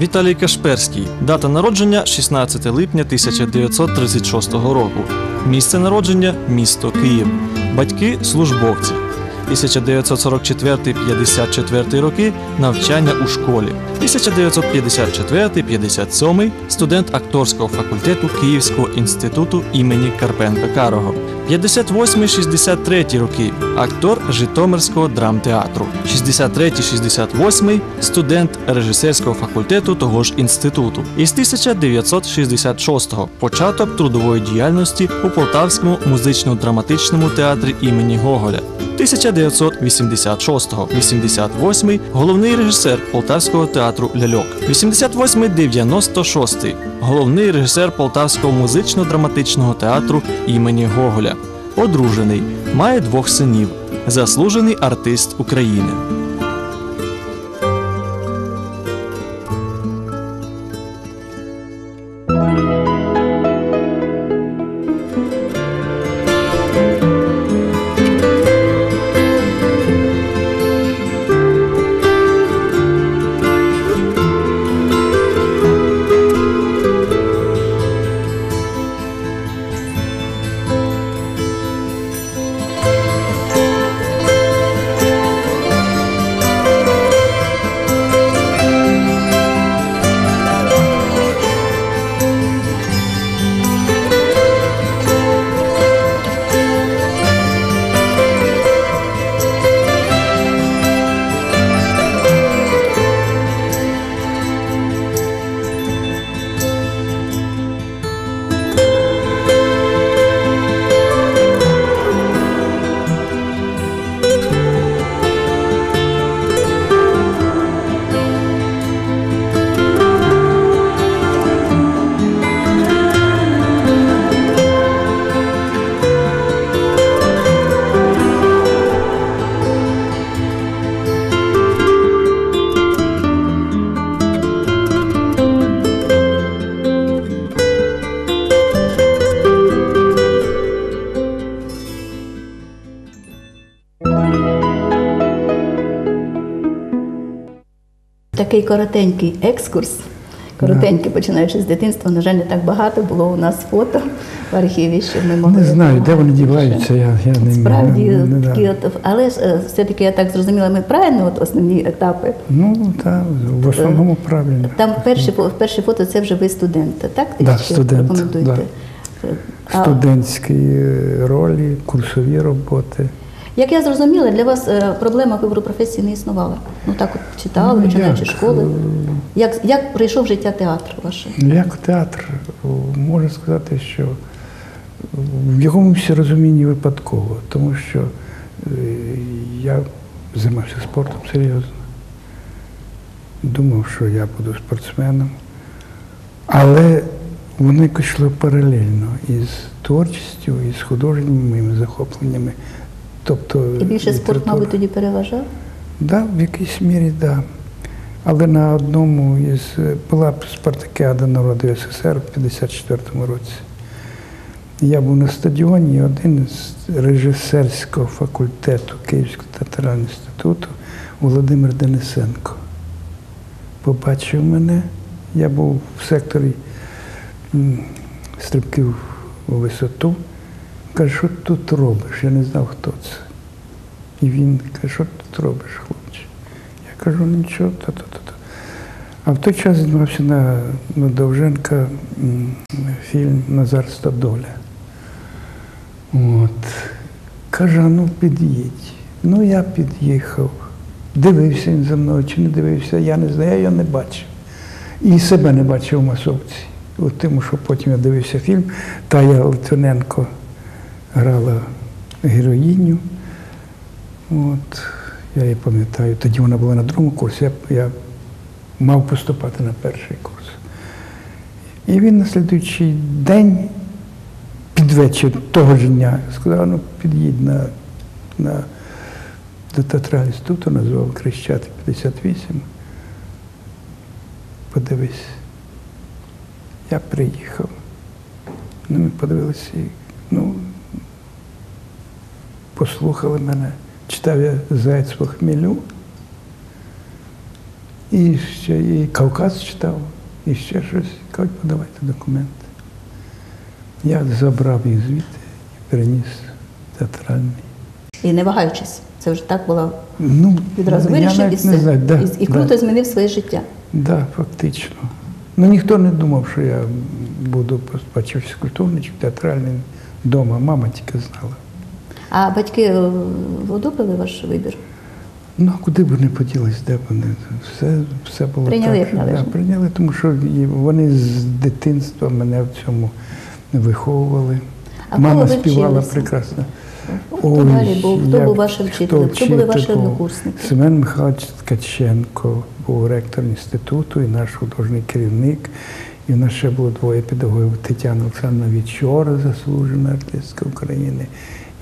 Віталій Кашперський. Дата народження 16 липня 1936 року. Місце народження місто Київ. Батьки службовці. 1944-54 роки навчання у школі. 1954-57 студент акторського факультету Київського інституту імені Карпенка Карого. 58-63 роки актор Житомирського драмтеатру. 63-68 студент режисерського факультету того ж інституту. Із 1966-го початок трудової діяльності у Полтавському музично-драматичному театрі імені Гоголя. 1986-88 головний режисер Полтавського театру Ляльок. 88-96 головний режисер Полтавського музично-драматичного театру імені Гоголя. Одружений, має двох синів. Заслужений артист України. Такий коротенький екскурс. Коротенький, починаючи з дитинства, на жаль, не так багато було у нас фото в архіві, щоб ми могли. Не знаю, де вони діваються, я, я не Справді, не, не, такі да. от, але ж е, все-таки я так зрозуміла, ми правильно от основні етапи. Ну, так, в основному правильно. Там перші, фо- перші фото це вже ви студент, так? Да, Ще студент, рекомендуєте? Е, А, Студентські е, ролі, курсові роботи. Як я зрозуміла, для вас е, проблема вибору професії не існувала. Ну так от читали, Ну, починаючи як? школи. Як, як прийшов життя театру ваше? Як театр, можу сказати, що в якомусь розумінні випадково, тому що е, я займався спортом серйозно. Думав, що я буду спортсменом. Але воно якось йшло паралельно із творчістю, із художніми моїми захопленнями. Тобто, І більше спорт, мабуть, тоді переважав? Да, в якійсь мірі, так. Да. Але на одному із була спартакіада народу СССР в 54-му році. Я був на стадіоні, і один з режисерського факультету Київського театрального інституту Володимир Денисенко побачив мене. Я був в секторі стрибків у висоту. Каже, що ти тут робиш? Я не знав, хто це. І він каже, що ти тут робиш, хлопче? Я кажу, нічого, та-та-та. А в той час знімався на, на Довженка фільм Назар Стадоля. От. Каже, «А ну під'їдь. Ну я під'їхав. Дивився він за мною чи не дивився, я не знаю, я його не бачив. І себе не бачив у масовці. От тому, що потім я дивився фільм, Тая Литвиненко грала героїню. От, я її пам'ятаю. Тоді вона була на другому курсі, я, я мав поступати на перший курс. І він на слідуючий день, під вечір того ж дня, сказав, ну під'їдь на, на, до театрального інституту, назвав Крещати 58. Подивись. Я приїхав. Ну, ми подивилися, ну, послухали мене. Читав я Заяць по хмелю. І ще і Кавказ читав, і ще щось. Кажуть, подавайте документи. Я забрав їх звідти і переніс театральний. І не вагаючись, це вже так було Ну, відразу вирішив і все. знаю, да, і, і да. круто змінив своє життя. Да, фактично. Ну ніхто не думав, що я буду бачив фізкультурничок, театральний вдома. Мама тільки знала. А батьки е, одобрили ваш вибір? Ну, а куди б вони поділись, де б вони? Все, все було Прийняли так. належне. Да, прийняли, тому що вони з дитинства мене в цьому виховували. А Мама ви співала вчилися? прекрасно. Хто далі був? Хто як- був вашим вчителем? Хто були ваші однокурсники? Семен Михайлович Ткаченко був ректор інституту і наш художній керівник. І в нас ще було двоє педагогів Тетяна Олександровна Вічора, заслужена артистка України,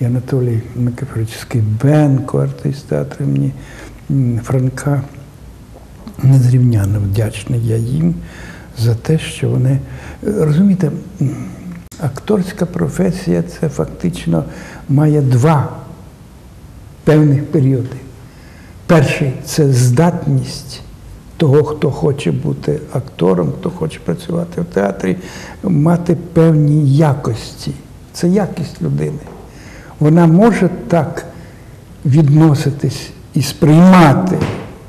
і Анатолій Микифорович Скибенко, артист театру імені Франка. Незрівняно вдячний я їм за те, що вони. Розумієте, акторська професія це фактично має два певних періоди. Перший це здатність того, хто хоче бути актором, хто хоче працювати в театрі, мати певні якості. Це якість людини. Вона може так відноситись і сприймати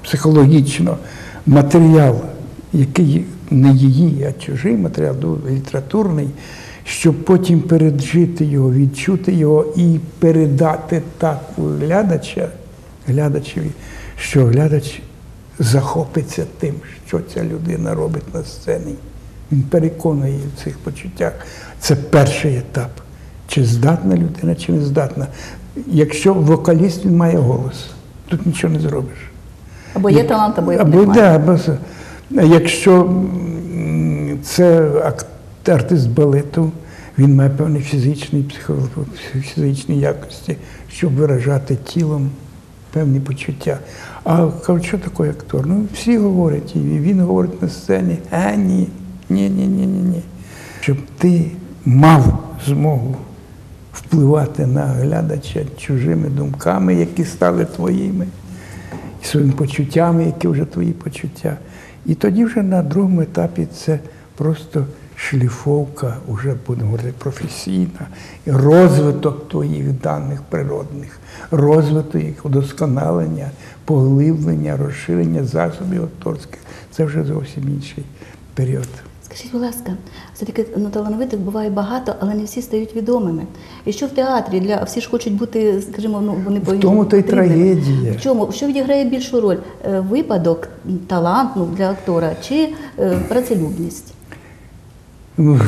психологічно матеріал, який не її, а чужий матеріал, ну, літературний, щоб потім пережити його, відчути його і передати так глядача, глядачеві, що глядач захопиться тим, що ця людина робить на сцені. Він переконує її в цих почуттях. Це перший етап. Чи здатна людина, чи не здатна. Якщо вокаліст він має голос, тут нічого не зробиш. Або є талант, або його Або да, або. Якщо це артист балету, він має певні фізичні, психо- фізичні якості, щоб виражати тілом певні почуття. А що таке актор? Ну, всі говорять, і він говорить на сцені, а ні, ні, ні, ні, ні, ні. Щоб ти мав змогу впливати на глядача чужими думками, які стали твоїми і своїми почуттями, які вже твої почуття. І тоді вже на другому етапі це просто шліфовка, вже будемо говорити, професійна, розвиток твоїх даних природних, розвиток їх удосконалення, поглиблення, розширення засобів акторських. Це вже зовсім інший період. Скажіть, будь ласка, все-таки ну, талановитих буває багато, але не всі стають відомими. І що в театрі для всі ж хочуть бути, скажімо, ну вони повинні тому то й трагедія. В чому що відіграє більшу роль? Е, Випадок, талант ну, для актора чи е, працелюбність? Ну,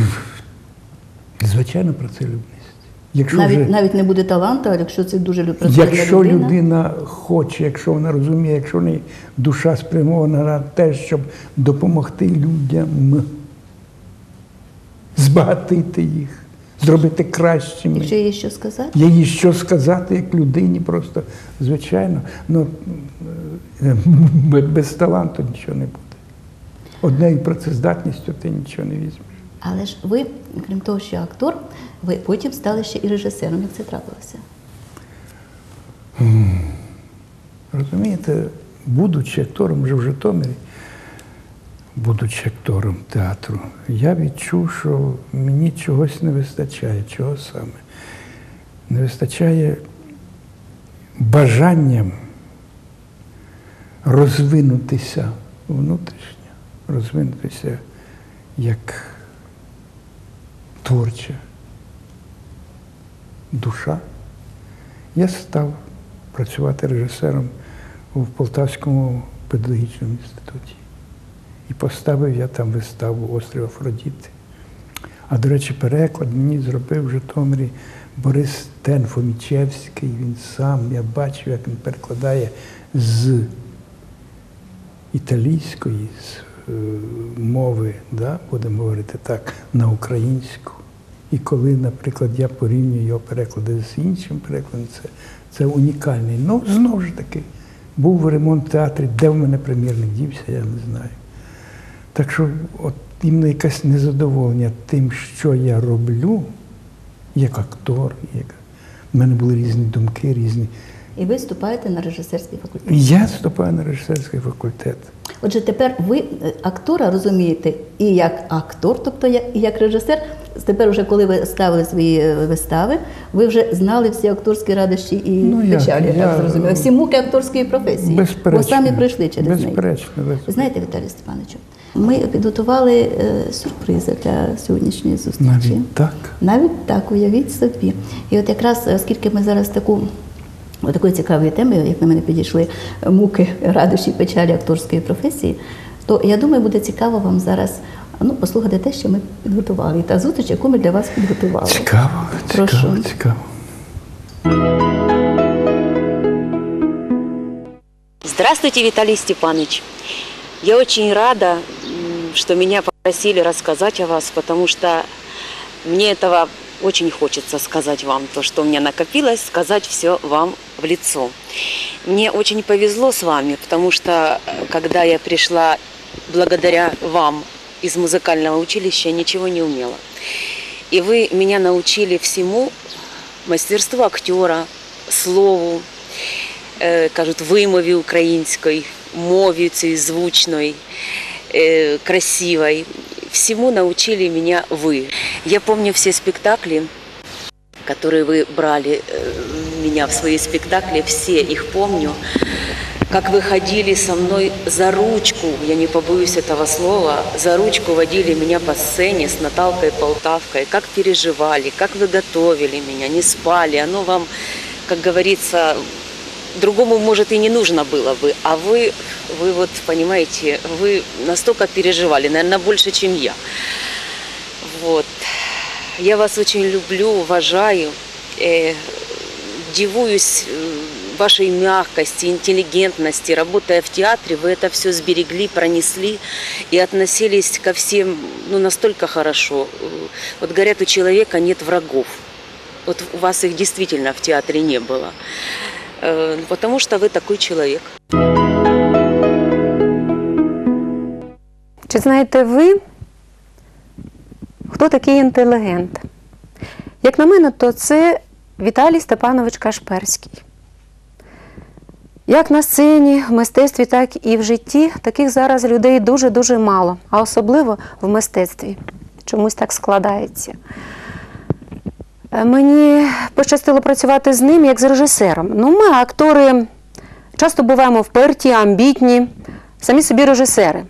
Звичайно, працелюбність. Якщо Навіть вже... навіть не буде таланту, а якщо це дуже працелюбна Якщо людина. людина хоче, якщо вона розуміє, якщо в неї душа спрямована на те, щоб допомогти людям, збагатити їх, зробити кращими. Якщо є що сказати, Є їй що сказати як людині, просто звичайно, ну е, без таланту нічого не буде. Однею працездатністю ти нічого не візьмеш. але ж ви, крім того, що актор, ви потім стали ще і режисером. Як це трапилося? Розумієте, будучи актором вже в Житомирі, будучи актором театру, я відчув, що мені чогось не вистачає. Чого саме? Не вистачає бажанням розвинутися внутрішньо, розвинутися як творча душа. Я став працювати режисером в Полтавському педагогічному інституті. І поставив я там виставу Острів Афродіти. А, до речі, переклад мені зробив в Житомирі Борис Тен Фомічевський. Він сам, я бачив, як він перекладає з італійської з е, мови, да, будемо говорити так, на українську. І коли, наприклад, я порівнюю його переклади з іншим перекладом, це, це унікальний. Ну, знову ж таки, був ремонт театрі, де в мене прем'єрник дівся, я не знаю. Так що, от іменно якесь незадоволення тим, що я роблю, як актор, як... в мене були різні думки, різні. і ви вступаєте на режисерський факультет. Я вступаю на режисерський факультет. Отже, тепер ви е, актора розумієте і як актор, тобто як- і як режисер. Тепер, вже коли ви ставили свої е, вистави, ви вже знали всі акторські радощі і Ну, печалі, я я- так зрозуміла, всі муки акторської професії. Безперечно. Бо самі пройшли через неї. Безперечно, Ви безперечно. знаєте, Віталій Степановичу, ми підготували е, сюрпризи для сьогоднішньої зустрічі. Навіть так. Навіть так, уявіть собі. І от якраз, оскільки ми зараз таку. Такої цікавої теми, як на мене підійшли муки, радощі, печалі акторської професії, то я думаю, буде цікаво вам зараз ну, послухати те, що ми підготували. І та зустріч, яку ми для вас підготували. Цікаво, Прошу. цікаво, цікаво. Здравствуйте, Виталий Степанович. Я очень рада, что меня попросили рассказать о вас, потому что мне этого очень хочется сказать вам, то, что у меня накопилось, сказать все вам в лицо. Мне очень повезло с вами, потому что э, когда я пришла благодаря вам из музыкального училища, я ничего не умела. И вы меня научили всему, мастерству актера, слову, е, кажуть, вимові української, мові цієї звучної, е, красивой. Всему научили меня вы. Я помню все спектакли, которые вы брали э, меня в свои спектакли, все их помню. Как вы ходили со мной за ручку, я не побоюсь этого слова, за ручку водили меня по сцене с Наталкой Полтавкой, как переживали, как вы готовили меня, не спали, оно вам, как говорится, другому, может, и не нужно было бы, а вы, вы вот, понимаете, вы настолько переживали, наверное, больше, чем я. Вот. Я вас очень люблю, уважаю, э, дивуюсь э, вашей мягкости, интеллигентности. Работая в театре, вы это все сберегли, пронесли и относились ко всем ну, настолько хорошо. Вот говорят, у человека нет врагов. Вот у вас их действительно в театре не было. Э, Потому что вы такой человек. Чи знаєте ви, хто такий інтелігент? Як на мене, то це Віталій Степанович Кашперський. Як на сцені, в мистецтві, так і в житті таких зараз людей дуже-дуже мало, а особливо в мистецтві. Чомусь так складається. Е, Мені пощастило працювати з ним як з режисером. Ну, ми, актори, часто буваємо вперті, амбітні, самі собі режисери.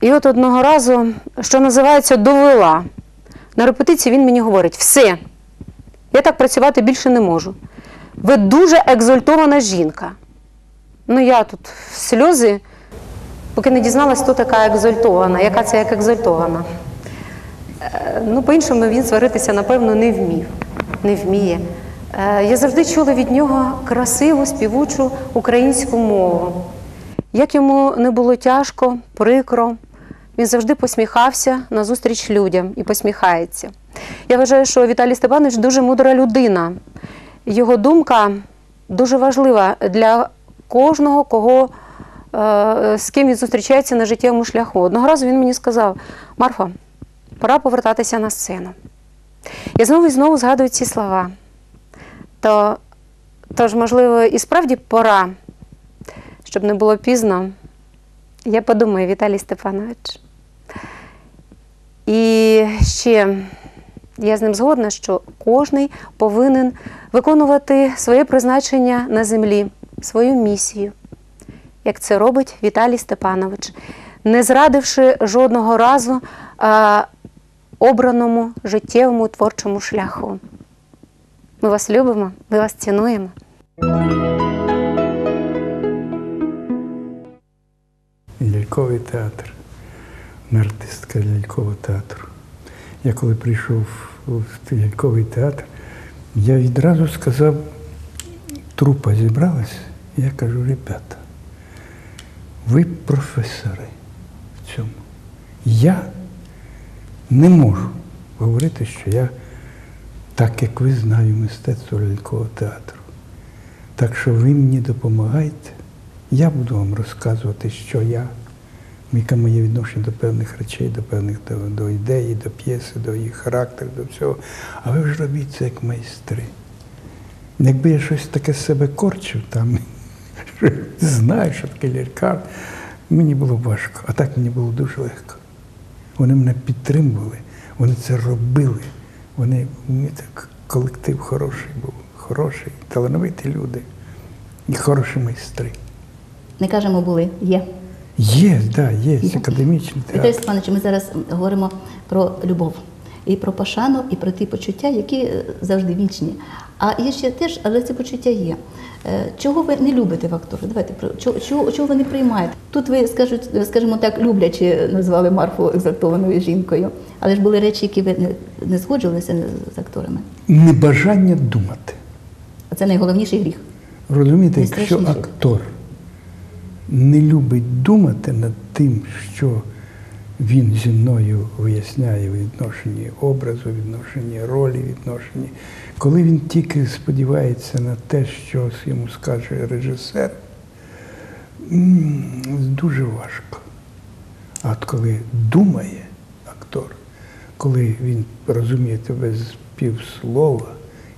І от одного разу, що називається, довела. На репетиції він мені говорить: все, я так працювати більше не можу. Ви дуже екзальтована жінка. Ну, я тут сльози, поки не дізналась, хто така екзальтована, яка це як екзальтована. Е, Ну, по-іншому він сваритися, напевно, не вмів, не вміє. Е, Я завжди чула від нього красиву співучу українську мову. Як йому не було тяжко, прикро, він завжди посміхався назустріч людям і посміхається. Я вважаю, що Віталій Степанович дуже мудра людина. Його думка дуже важлива для кожного, кого, е, з ким він зустрічається на життєвому шляху. Одного разу він мені сказав: Марфа, пора повертатися на сцену. Я знову і знову згадую ці слова. То, тож, можливо, і справді пора щоб не було пізно, я подумаю, Віталій Степанович. І ще я з ним згодна, що кожний повинен виконувати своє призначення на землі, свою місію, як це робить Віталій Степанович, не зрадивши жодного разу обраному життєвому творчому шляху. Ми вас любимо, ми вас цінуємо. Ляльковий театр, артистка лялькового театру. Я коли прийшов в ляльковий театр, я відразу сказав, трупа зібралась, я кажу, ребята, ви професори в цьому. Я не можу говорити, що я так, як ви знаю мистецтво лялькового театру. Так що ви мені допомагайте. Я буду вам розказувати, що я, яке моє відношення до певних речей, до певних до, до ідеї, до п'єси, до їх характеру, до всього. А ви ж робіть це як майстри. Якби я щось таке з себе корчив, там, знаєш, що таке лікар, мені було важко, а так мені було дуже легко. Вони мене підтримували, вони це робили. Вони, мені так, колектив хороший був, хороший, талановиті люди і хороші майстри. Не кажемо були, є. Є, так, да, є, Є. академічний Віталій театр. Степанович, ми зараз говоримо про любов і про пошану, і про ті почуття, які е, завжди вічні. А є ще теж, але це почуття є. Е, Чого ви не любите в акторах? Давайте про чого, чого, чого ви не приймаєте? Тут ви скажуть, скажімо так, люблячи назвали Марфу екзальтованою жінкою, але ж були речі, які ви не, не згоджувалися з акторами. Небажання думати. А це найголовніший гріх. Розумієте, якщо актор не любить думати над тим, що він зі мною виясняє відношенні образу, відношенні ролі, відношенні, коли він тільки сподівається на те, що йому скаже режисер, дуже важко. А от коли думає актор, коли він розуміє тебе з півслова,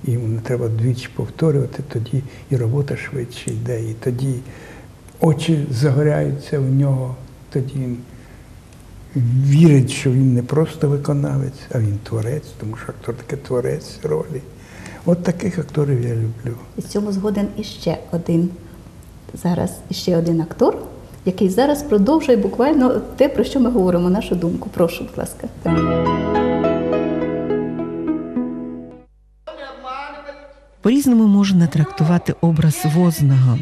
і йому не треба двічі повторювати, тоді і робота швидше йде, і тоді очі загоряються в нього, тоді він вірить, що він не просто виконавець, а він творець, тому що актор таке творець ролі. От таких акторів я люблю. І з цьому згоден іще один зараз іще один актор, який зараз продовжує буквально те, про що ми говоримо, нашу думку. Прошу, будь ласка. По-різному можна трактувати образ возного,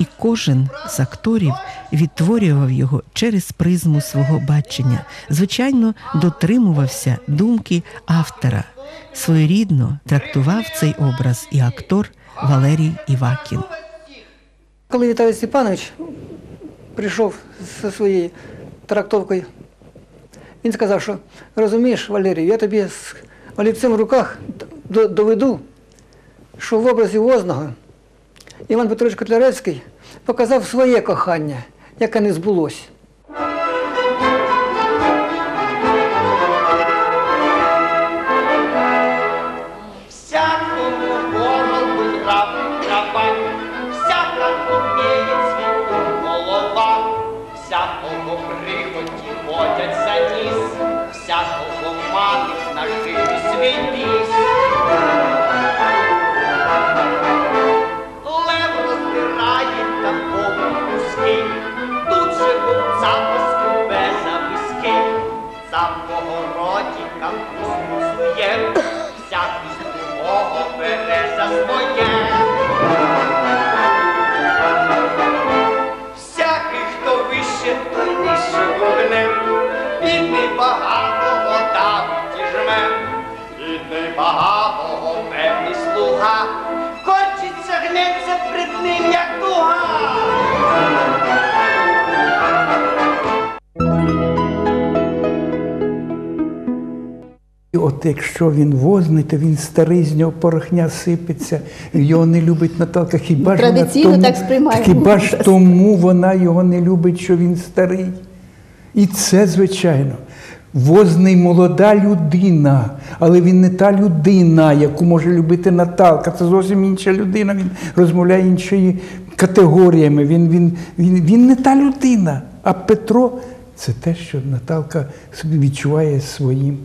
і кожен з акторів відтворював його через призму свого бачення. Звичайно, дотримувався думки автора. Своєрідно трактував цей образ і актор Валерій Івакін. Коли Віталій Степанович прийшов зі своєю трактовкою, він сказав, що розумієш, Валерій, я тобі з олівцем в руках доведу, що в образі Возного Іван Петрович Котляревський показав своє кохання, яке не збулось. Всякому ворогу трав трава, всяка огороді капусту всякий другого бере за своє. Всякий, хто вище, той вогнем, він небагатого дав тіжме, від небагатого певний слуга, корчиться, гнеться пред ним, як дуга. От якщо він возний, то він старий, з нього порохня сипеться, його не любить Наталка. Хіба ж Традиційно тому, так сприймаємо. Хіба ж тому вона його не любить, що він старий? І це, звичайно, возний молода людина, але він не та людина, яку може любити Наталка. Це зовсім інша людина. Він розмовляє іншими категоріями. Він, він, він, він не та людина. А Петро це те, що Наталка собі відчуває своїм.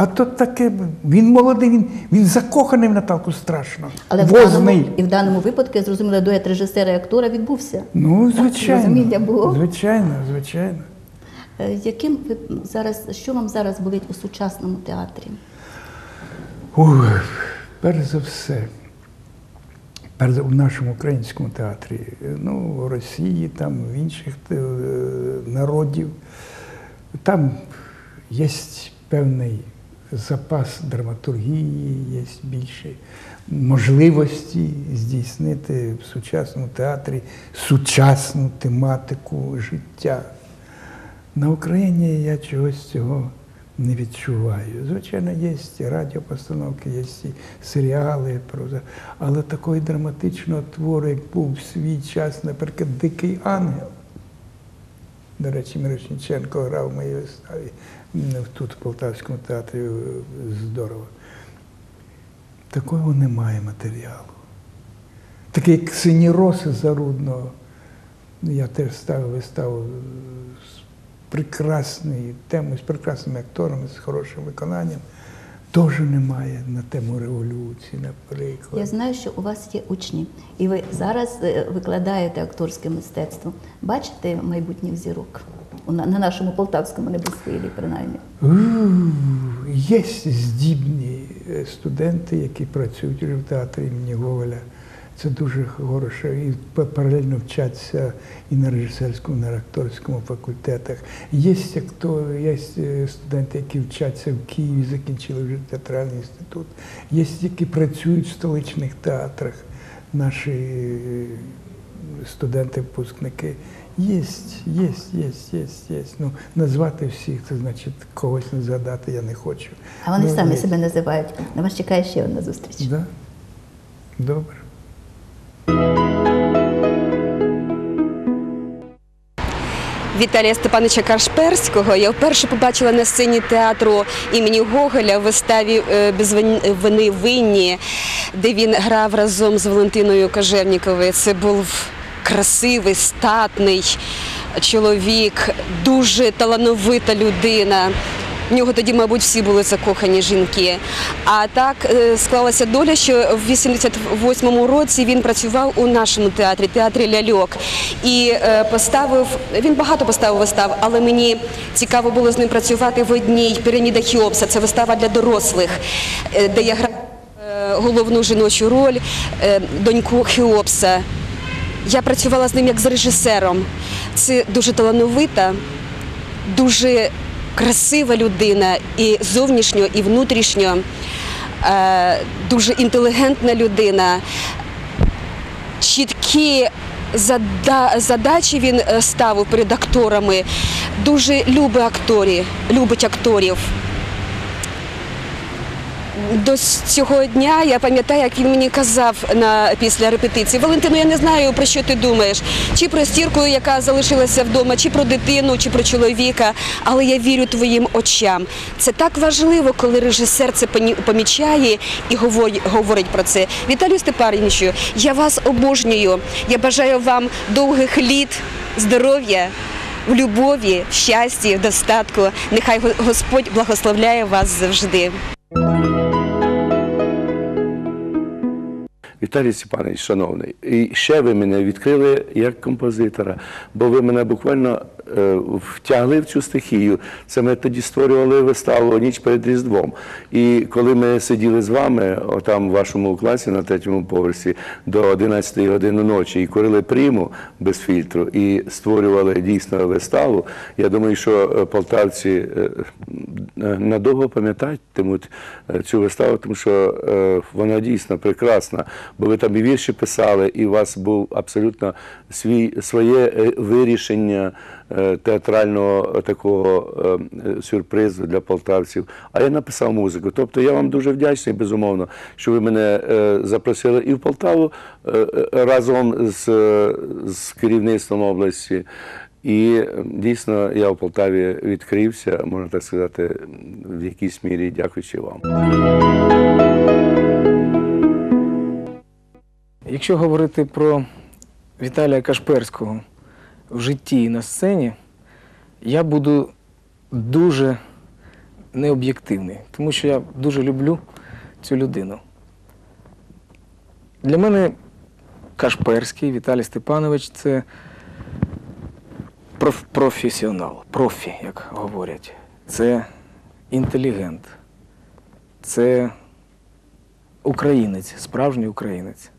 А то таке, він молодий, він, він закоханий в Наталку страшно. Але в даному, і в даному випадку, я зрозуміла, дует режисера і актора відбувся. Ну, Так, звичайно. розуміння було. Звичайно, звичайно. Е, Яким ви зараз, що вам зараз болить у сучасному театрі? Ух, перш за все, перш за в нашому українському театрі, ну, в Росії, там, в інших е, народів, там є певний запас драматургії, є більше можливості здійснити в сучасному театрі сучасну тематику життя. На Україні я чогось цього не відчуваю. Звичайно, є і радіопостановки, є і серіали, але такої драматичного твору, як був в свій час, наприклад, Дикий ангел. До речі, Мирошниченко грав в моїй виставі тут, в Полтавському театрі, е, здорово. Такого немає матеріалу. такий як синіроси Зарудного. Я теж ставив виставу з прекрасною темою, з прекрасними акторами, з хорошим виконанням. Теж немає на тему революції, наприклад. Я знаю, що у вас є учні, і ви зараз е, викладаєте акторське мистецтво. Бачите майбутніх зірок на на нашому полтавському небосхилі, принаймні. Є здібні е, студенти, які працюють в театрі імені Гоголя. Це дуже хороше. І паралельно вчаться і на режисерському, і на акторському факультетах. Є актори, є е, студенти, які вчаться в Києві, закінчили вже театральний інститут. Є, які працюють в столичних театрах, наші е, студенти-випускники. Єсть, єсть, єсть, єсть, єсть. Ну, назвати всіх, це значить когось не згадати я не хочу. А вони Ну, самі є. себе називають. На вас чекає ще одна зустріч. Да? Добре. Віталія Степановича Кашперського я вперше побачила на сцені театру імені Гоголя в виставі е, «Без вини винні, де він грав разом з Валентиною Кожевніковою. Це був красивий, статний чоловік, дуже талановита людина. В нього тоді, мабуть, всі були закохані жінки. А так е, склалася доля, що в 88-му році він працював у нашому театрі, театрі Ляльок. І е, поставив, він багато поставив вистав, але мені цікаво було з ним працювати в одній піраміда Хіопса. Це вистава для дорослих, е, де я грав головну жіночу роль, доньку Хіопса. Я працювала з ним як з режисером. Це дуже талановита, дуже красива людина і зовнішньо, і внутрішньо, е, дуже інтелігентна людина. Чіткі задачі він е, ставив перед акторами. Дуже любить акторів, любить акторів. До цього дня я пам'ятаю, як він мені казав на після репетиції. Валентино, я не знаю про що ти думаєш, чи про стірку, яка залишилася вдома, чи про дитину, чи про чоловіка. Але я вірю твоїм очам. Це так важливо, коли режисер це помічає і говорить про це. Віталію Степановичу, я вас обожнюю. Я бажаю вам довгих літ, здоров'я. В любові, в щасті, в достатку. Нехай Господь благословляє вас завжди. Віталій Степанович, шановний, і ще ви мене відкрили як композитора, бо ви мене буквально втягли в цю стихію. Це ми тоді створювали виставу ніч перед Різдвом. І коли ми сиділи з вами, отам в вашому класі на третьому поверсі до 11 години ночі і курили приму без фільтру і створювали дійсно виставу, я думаю, що е, полтавці е, е, надовго пам'ятатимуть е, цю виставу, тому що е, вона дійсно прекрасна. Бо ви там і вірші писали, і у вас був абсолютно своє е, вирішення е, театрального е, такого е, сюрпризу для полтавців. А я написав музику. Тобто я вам дуже вдячний, безумовно, що ви мене е, запросили і в Полтаву разом з, з керівництвом області. І дійсно я в Полтаві відкрився, можна так сказати, в якійсь мірі дякуючи вам. Якщо говорити про Віталія Кашперського в житті і на сцені, я буду дуже необ'єктивний, тому що я дуже люблю цю людину. Для мене Кашперський Віталій Степанович це проф- професіонал, профі, як говорять. Це інтелігент, це українець, справжній українець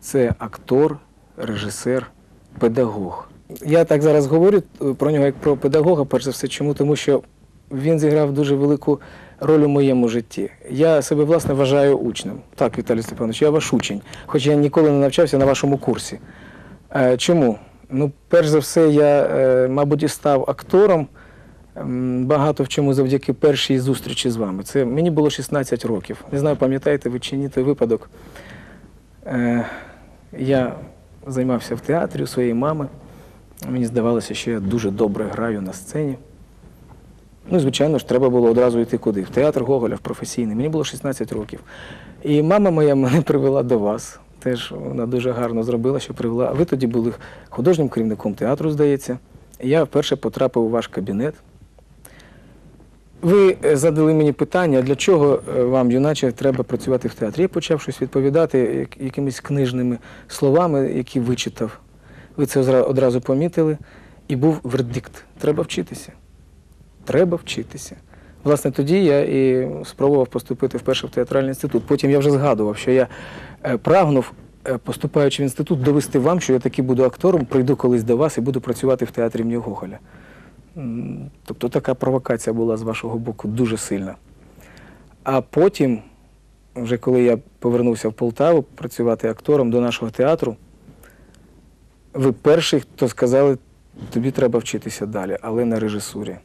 це актор, режисер, педагог. Я так зараз говорю е, про нього як про педагога, перш за все, чому? Тому що він зіграв дуже велику роль у моєму житті. Я себе, власне, вважаю учнем. Так, Віталій Степанович, я ваш учень, хоч я ніколи не навчався на вашому курсі. Е, Чому? Ну, перш за все, я, е, мабуть, і став актором багато в чому завдяки першій зустрічі з вами. Це мені було 16 років. Не знаю, пам'ятаєте ви чи ні той випадок. Я займався в театрі у своєї мами. Мені здавалося, що я дуже добре граю на сцені. Ну, звичайно ж, треба було одразу йти куди? В театр Гоголя, в професійний. Мені було 16 років. І мама моя мене привела до вас. Теж вона дуже гарно зробила, що привела. Ви тоді були художнім керівником театру, здається. Я вперше потрапив у ваш кабінет. Ви е, задали мені питання, для чого е, вам, юначе, треба працювати в театрі. Я почав щось відповідати якимись книжними словами, які вичитав. Ви це одразу помітили, і був вердикт. Треба вчитися. Треба вчитися. Власне, тоді я і спробував поступити вперше в театральний інститут. Потім я вже згадував, що я е, прагнув, поступаючи в інститут, довести вам, що я таки буду актором, прийду колись до вас і буду працювати в театрі імені Гоголя. Тобто така провокація була з вашого боку дуже сильна. А потім, вже коли я повернувся в Полтаву працювати актором до нашого театру, ви перший, хто сказали, тобі треба вчитися далі, але на режисурі.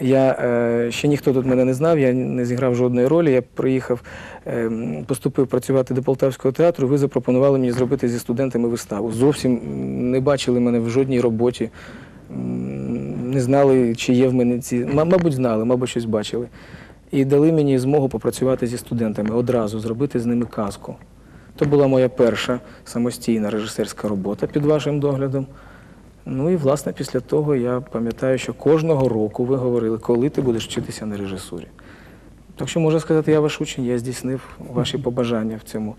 Я е, ще ніхто тут мене не знав, я не зіграв жодної ролі. Я приїхав, е, поступив працювати до Полтавського театру. Ви запропонували мені зробити зі студентами виставу. Зовсім не бачили мене в жодній роботі, не знали, чи є в мене ці. Мабуть, знали, мабуть, щось бачили. І дали мені змогу попрацювати зі студентами одразу, зробити з ними казку. То була моя перша самостійна режисерська робота під вашим доглядом. Ну і власне після того я пам'ятаю, що кожного року ви говорили, коли ти будеш вчитися на режисурі. Так що можна сказати, я ваш учень, я здійснив ваші побажання в цьому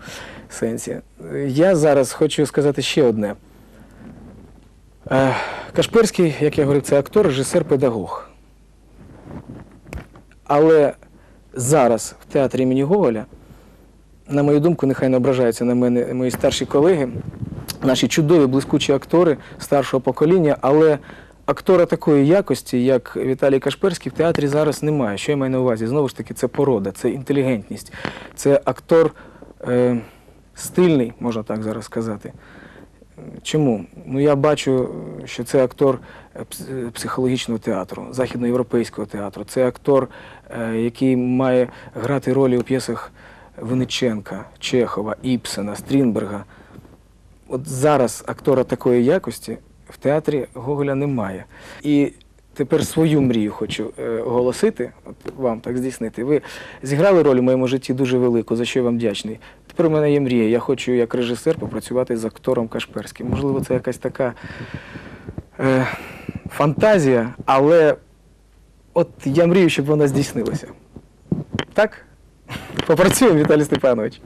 сенсі. Я зараз хочу сказати ще одне. Е, Кашперський, як я говорив, це актор, режисер, педагог. Але зараз в театрі імені Гоголя, на мою думку, нехай не ображаються на мене мої старші колеги, наші чудові блискучі актори старшого покоління, але актора такої якості, як Віталій Кашперський, в театрі зараз немає. Що я маю на увазі? Знову ж таки, це порода, це інтелігентність, це актор е, стильний, можна так зараз сказати. Чому? Ну я бачу, що це актор е, е, психологічного театру, західноєвропейського театру. Це актор, е, який має грати ролі у п'єсах Винниченка, Чехова, Іпсена, Стрінберга. От зараз актора такої якості в театрі Гоголя немає. І тепер свою мрію хочу е, оголосити, от вам так здійснити. Ви зіграли роль у моєму житті дуже велику, за що я вам вдячний. Тепер у мене є мрія. Я хочу як режисер попрацювати з актором Кашперським. Можливо, це якась така е, фантазія, але от я мрію, щоб вона здійснилася. Так? Попрацюємо, Віталій Степанович.